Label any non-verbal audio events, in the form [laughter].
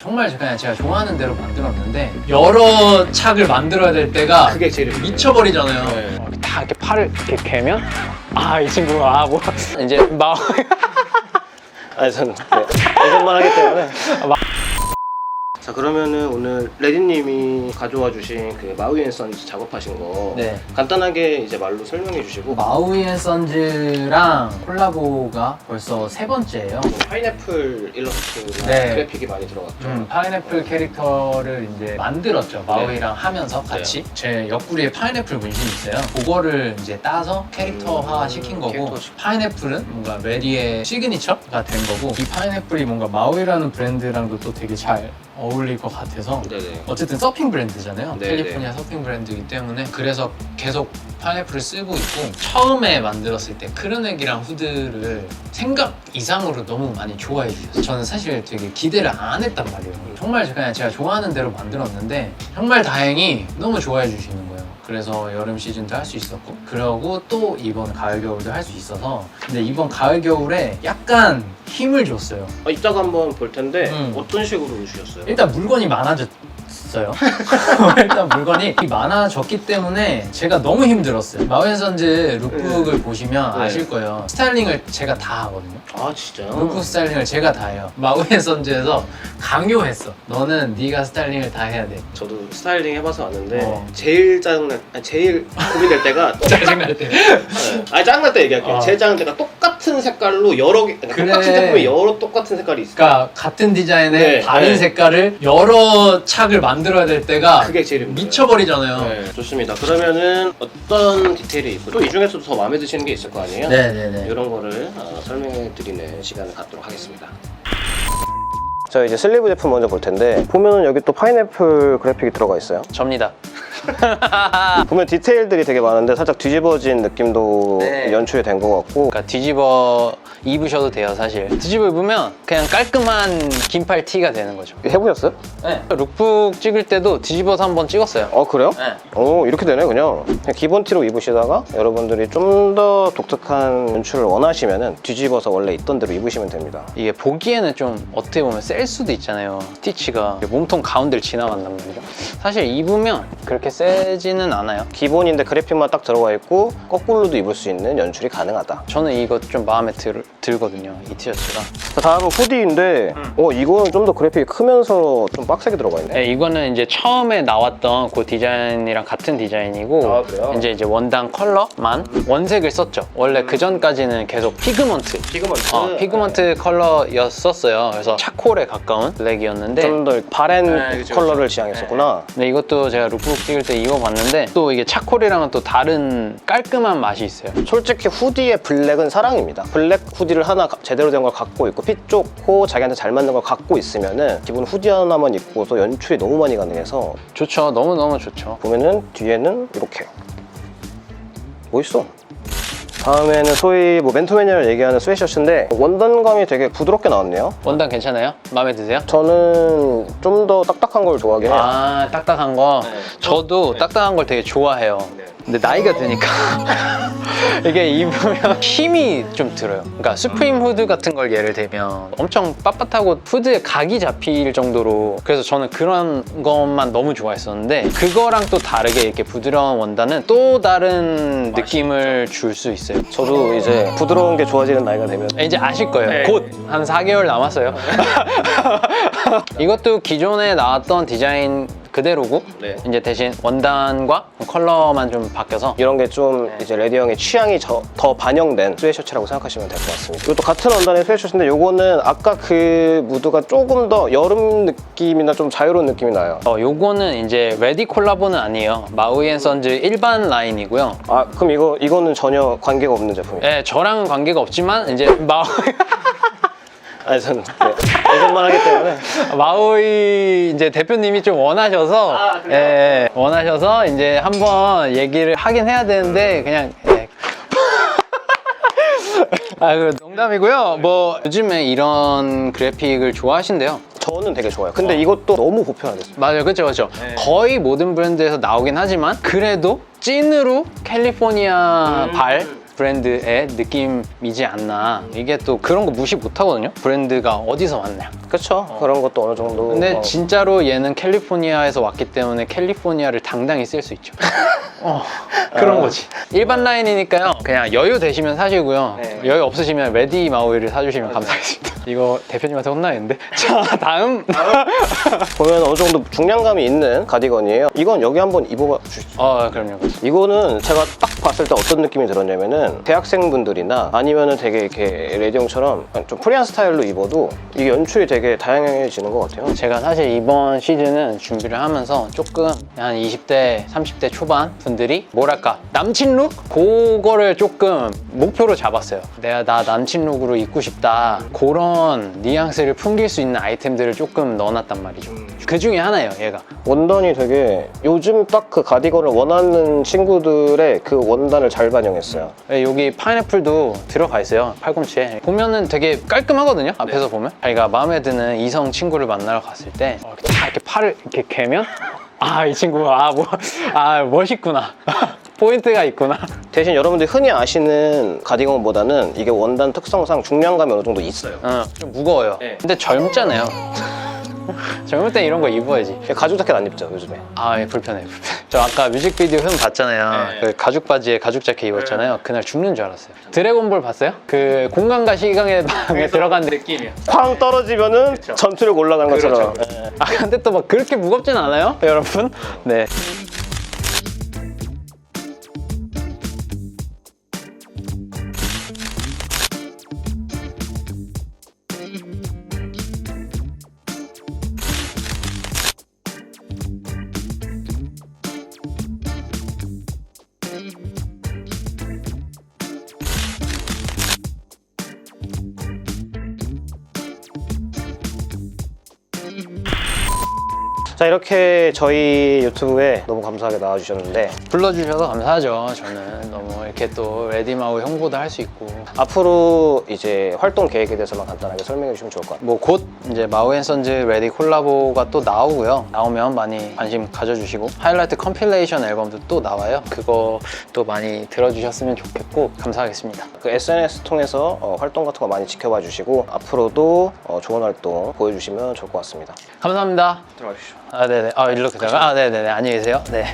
정말 그냥 제가 좋아하는 대로 만들었는데 여러 착을 만들어야 될 때가 그게 제일. 미쳐버리잖아요. 네. 어, 다 이렇게 팔을 이렇게 개면 아 이 친구가 아, 뭐 이제 마음 [laughs] 아니 저는 네, 이것만 하기 때문에 자 그러면은 오늘 레디님이 가져와 주신 그 마우이 앤 선즈 작업하신 거 네. 간단하게 이제 말로 설명해 주시고 마우이 앤 선즈랑 콜라보가 벌써 세 번째예요. 뭐 파인애플 일러스트나 네. 그래픽이 많이 들어갔죠 음, 파인애플 캐릭터를 이제 만들었죠. 마우이랑 하면서 같이. 제 옆구리에 파인애플 문신이 있어요. 그거를 이제 따서 캐릭터화 음, 시킨 거고, 캐릭터화 파인애플은 뭔가 메리의 시그니처가 된 거고, 이 파인애플이 뭔가 마우이라는 브랜드랑도 또 되게 잘 어울릴 것 같아서 네네 어쨌든 서핑 브랜드잖아요. 네, 캘리포니아 서핑 브랜드이기 때문에 그래서 계속 파인애플을 쓰고 있고 처음에 만들었을 때 크르넥이랑 후드를 생각 이상으로 너무 많이 좋아해 주셨어요. 저는 사실 되게 기대를 안 했단 말이에요. 정말 그냥 제가 좋아하는 대로 만들었는데 정말 다행히 너무 좋아해 주시는 거예요. 그래서 여름 시즌도 할 수 있었고 그러고 또 이번 가을 겨울도 할 수 있어서 근데 이번 가을 겨울에 약간 힘을 줬어요. 아, 이따가 한번 볼 텐데 음. 어떤 식으로 주셨어요? 일단 물건이 많아졌 어요. [laughs] 일단 물건이 많아졌기 때문에 제가 너무 힘들었어요. 마웬선즈 룩북을 보시면 네. 아실 거예요. 스타일링을 제가 다 하거든요. 아 진짜요? 룩북 스타일링을 제가 다 해요. 마웬선즈에서 강요했어. 너는 네가 스타일링을 다 해야 돼. 저도 스타일링 해봐서 왔는데 어. 제일 짜증날 아니, 제일 고민될 [laughs] 때가 짜증날 때. 네. 아니 짜증날 때 얘기할게요. 어. 제일 짜증날 때가 똑같은 색깔로 여러 개 그러니까 그래. 똑같은 제품에 여러 똑같은 색깔이 있어요. 그러니까 같은 디자인의 네, 다른 네. 색깔을 여러 착을 만 들어야 될 때가 그게 제일 힘들어요. 미쳐버리잖아요. 네, 좋습니다. 그러면은 어떤 디테일이 있고 또 이 중에서도 더 마음에 드시는 게 있을 거 아니에요? 네네네. 이런 거를 어, 설명해 드리는 시간을 갖도록 하겠습니다. 자 이제 슬리브 제품 먼저 볼 텐데 보면은 여기 또 파인애플 그래픽이 들어가 있어요. 접니다. [laughs] 보면 디테일들이 되게 많은데 살짝 뒤집어진 느낌도 네. 연출이 된 것 같고 그러니까 뒤집어 입으셔도 돼요 사실. 뒤집어 입으면 그냥 깔끔한 긴팔 티가 되는 거죠. 해보셨어요? 네. 룩북 찍을 때도 뒤집어서 한번 찍었어요. 어 그래요? 네. 오 이렇게 되네 그냥 그냥 기본 티로 입으시다가 여러분들이 좀 더 독특한 연출을 원하시면은 뒤집어서 원래 있던 대로 입으시면 됩니다 이게 보기에는 좀 어떻게 보면 셀 수도 있잖아요. 스티치가 몸통 가운데를 지나간단 말이죠. 사실 입으면 그렇게 세지는 않아요. 기본인데 그래픽만 딱 들어가 있고 거꾸로도 입을 수 있는 연출이 가능하다 저는 이거 좀 마음에 들, 들거든요. 이 티셔츠가. 자, 다음은 후디인데 어 이거는 좀 더 그래픽이 크면서 좀 빡세게 들어가 있네 네, 이거는 이제 처음에 나왔던 그 디자인이랑 같은 디자인이고 아? 이제 이제 원단 컬러만 원색을 썼죠. 원래 그 전까지는 계속 피그먼트 피그먼트 어, 피그먼트 컬러였었어요. 그래서 차콜에 가까운 블랙이었는데 좀 더 바렌 네, 그쵸, 컬러를 지향했었구나 근데 이것도 제가 룩북 찍을 때 입어봤는데 또 이게 차콜이랑은 또 다른 깔끔한 맛이 있어요. 솔직히 후디의 블랙은 사랑입니다. 블랙 후디를 하나 가- 제대로 된 걸 갖고 있고 핏 좋고 자기한테 잘 맞는 걸 갖고 있으면은 기본 후디 하나만 입고서 연출이 너무 많이 가능해서 좋죠. 너무너무 좋죠. 보면은 뒤에는 이렇게 멋있어. 다음에는 소위 뭐 맨투맨이라고 얘기하는 스웨셔츠인데 원단감이 되게 부드럽게 나왔네요. 원단 괜찮아요? 마음에 드세요? 저는 좀 더 딱딱한 걸 좋아하긴 해요. 아 딱딱한 거 네. 저도 딱딱한 걸 되게 좋아해요 네. 근데 나이가 드니까 [laughs] 이게 입으면 힘이 좀 들어요 그러니까 수프림 후드 같은 걸 예를 들면 엄청 빳빳하고 후드에 각이 잡힐 정도로 그래서 저는 그런 것만 너무 좋아했었는데 그거랑 또 다르게 이렇게 부드러운 원단은 또 다른 느낌을 줄 수 있어요 저도 이제 부드러운 게 좋아지는 나이가 되면 이제 아실 거예요. 네. 곧 한 4개월 남았어요. [laughs] 이것도 기존에 나왔던 디자인 그대로고 네. 이제 대신 원단과 컬러만 좀 바뀌어서 이런 게좀 네. 이제 레디 형의 취향이 저- 더 반영된 스웨셔츠라고 생각하시면 될 것 같습니다. 이것도 같은 원단의 스웨셔츠인데 요거는 아까 그 무드가 조금 더 여름 느낌이나 좀 자유로운 느낌이 나요. 어, 요거는 이제 레디 콜라보는 아니에요. 마우이 앤 선즈 일반 라인이고요. 아 그럼 이거 이거는 전혀 관계가 없는 제품이에요? 예, 저랑은 관계가 없지만 이제 마우 아니 저는 네, 이것만 하기 때문에 마우이 이제 대표님이 좀 원하셔서 아, 그래요? 예, 원하셔서 이제 한번 얘기를 하긴 해야 되는데 그냥 예. [laughs] 아, 그 농담이고요. 뭐 요즘에 이런 그래픽을 좋아하신대요. 저는 되게 좋아요. 근데 이것도 너무 보편화됐어요. 맞아요, 그렇죠, 그렇죠. 네. 거의 모든 브랜드에서 나오긴 하지만 그래도 찐으로 캘리포니아 발 브랜드의 느낌이지 않나. 이게 또 그런 거 무시 못 하거든요. 브랜드가 어디서 왔냐. 그렇죠. 그런 것도 어느 정도. 근데 어, 진짜로 얘는 캘리포니아에서 왔기 때문에 캘리포니아를 당당히 쓸 수 있죠. [laughs] 어, 그런 아. 거지. 일반 라인이니까요. 그냥 여유 되시면 사시고요. 네. 여유 없으시면 레디 마우이를 사주시면 감사하겠습니다. 이거 대표님한테 혼나겠는데? [laughs] 자, 다음. [laughs] 보면 어느 정도 중량감이 있는 가디건이에요. 이건 여기 한번 입어봐 주시죠. 어, 그럼요. 이거는 제가 딱 봤을 때 어떤 느낌이 들었냐면은 대학생분들이나 아니면은 되게 이렇게 레디형처럼 좀 프리한 스타일로 입어도 이게 연출이 되게 다양해지는 것 같아요. 제가 사실 이번 시즌은 준비를 하면서 조금 한 20대, 30대 초반 분들이 뭐랄까 남친 룩? 그거를 조금 목표로 잡았어요. 내가 나 남친 룩으로 입고 싶다. 그런 뉘앙스를 풍길 수 있는 아이템들을 조금 넣어놨단 말이죠. 그 중에 하나예요, 얘가. 원단이 되게 요즘 딱 그 가디건을 원하는 친구들의 그 원단을 잘 반영했어요. 네, 여기 파인애플도 들어가 있어요 팔꿈치에 보면은 되게 깔끔하거든요 앞에서 보면 자기가 마음에 드는 이성 친구를 만나러 갔을 때 어, 다 이렇게 팔을 이렇게 개면 [laughs] 아 이 친구 아뭐아 멋있구나 포인트가 있구나. [laughs] 대신 여러분들이 흔히 아시는 가디건보다는 이게 원단 특성상 중량감이 어느 정도 있어요. 어, 좀 무거워요. 근데 젊잖아요. [laughs] 젊을 때 이런 거 입어야지. 가죽 자켓 안 입죠 요즘에. 아 예, 불편해 불편해. [laughs] 저 아까 뮤직비디오 흠 봤잖아요. 그 가죽 바지에 가죽 자켓 입었잖아요. 그날 죽는 줄 알았어요. 드래곤볼 봤어요? 그 공간과 시간의 방에 들어간 느낌이야 쾅 떨어지면은 전투력 올라가는 것처럼. 예. 아 근데 또 막 그렇게 무겁진 않아요 여러분? 네 자 이렇게 저희 유튜브에 너무 감사하게 나와주셨는데 불러주셔서 감사하죠. 저는 너무 이렇게 또 레디마우 홍보도 할 수 있고. 앞으로 이제 활동 계획에 대해서만 간단하게 설명해 주시면 좋을 것 같아요. 뭐 곧 이제 마우앤선즈 레디 콜라보가 또 나오고요. 나오면 많이 관심 가져주시고. 하이라이트 컴필레이션 앨범도 또 나와요. 그거 또 많이 들어주셨으면 좋겠고 감사하겠습니다. 그 SNS 통해서 어, 활동 같은 거 많이 지켜봐 주시고 앞으로도 어, 좋은 활동 보여주시면 좋을 것 같습니다. 감사합니다. 들어가 주시죠. 아 네네. 아 이렇게 다가? 아 네네네. 안녕히 계세요. 네